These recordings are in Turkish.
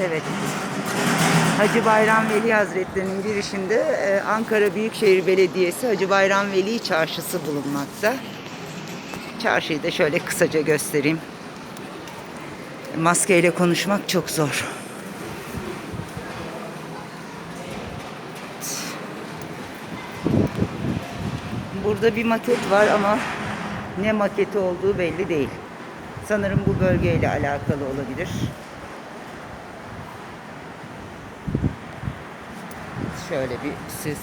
Evet. Hacı Bayram Veli Hazretleri'nin girişinde e, Ankara Büyükşehir Belediyesi Hacı Bayram Veli Çarşısı bulunmakta. Çarşıyı da şöyle kısaca göstereyim. Maskeyle konuşmak çok zor. Burada bir maket var ama ne maketi olduğu belli değil. Sanırım bu bölgeyle alakalı olabilir. Şöyle bir süs.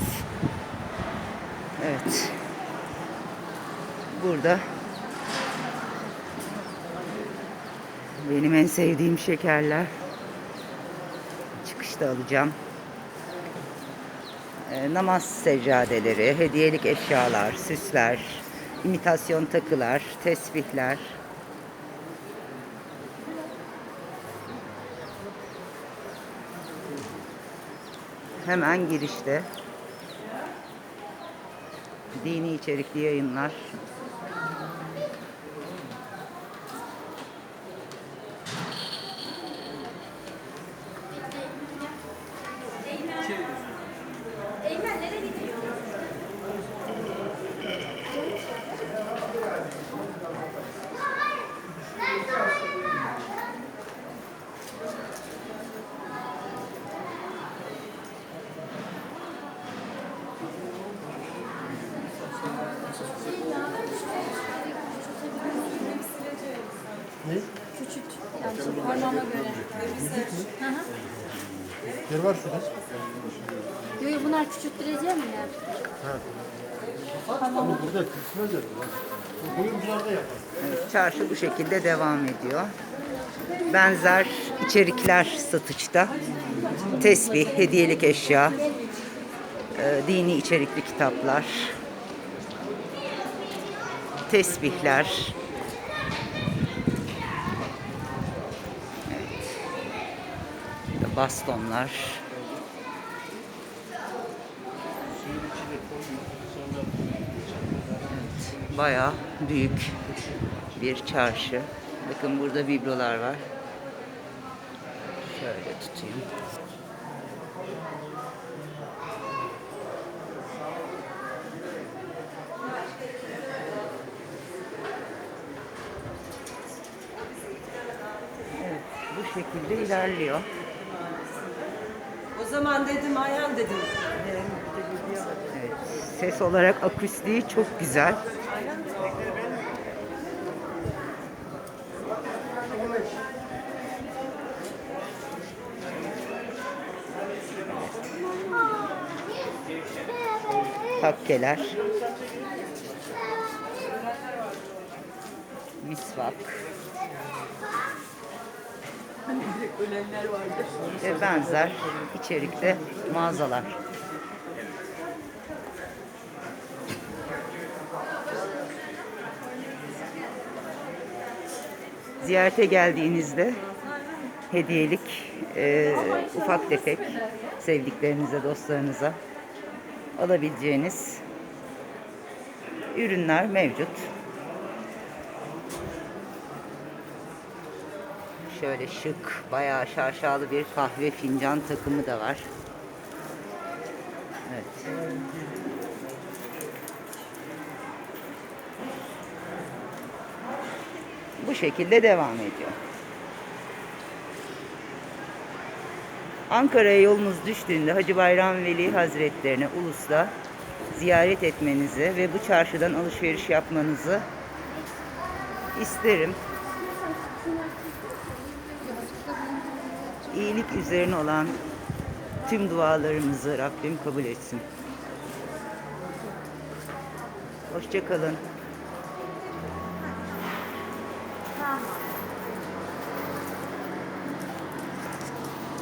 Evet. Burada benim en sevdiğim şekerler. Çıkışta alacağım. Ee, namaz seccadeleri, hediyelik eşyalar, süsler, imitasyon takılar, tesbihler. Hemen girişte dini içerikli yayınlar. Ne? Küçük. Yani şimdi parmağıma göre. Hı hı. Yer var şurada. Yo yo bunlar küçülttüreceğim ya. Ama burada kısmaz ya. Bu kuyumcularda yapar. Evet, Çarşı bu şekilde devam ediyor. Benzer içerikler satışta. Tesbih, hediyelik eşya, e, dini içerikli kitaplar, tesbihler. Evet. Burada Bastonlar. Evet, Bayağı büyük bir çarşı. Bakın burada biblolar var. Şöyle tutayım. Evet, bu şekilde ilerliyor. Zaman dedim Ayhan dedim. Evet, ses olarak akustiği çok güzel. Takkeler. Misvak. Ve benzer içerikte mağazalar. Ziyarete geldiğinizde hediyelik e, ufak tefek sevdiklerinize, dostlarınıza alabileceğiniz ürünler mevcut. Şöyle şık, bayağı şaşalı bir kahve fincan takımı da var. Evet. Bu şekilde devam ediyor. Ankara'ya yolunuz düştüğünde Hacı Bayram Veli Hazretlerini Ulus'ta ziyaret etmenizi ve bu çarşıdan alışveriş yapmanızı isterim. İyilik üzerine olan tüm dualarımızı Rabbim kabul etsin. Hoşçakalın. Tamam.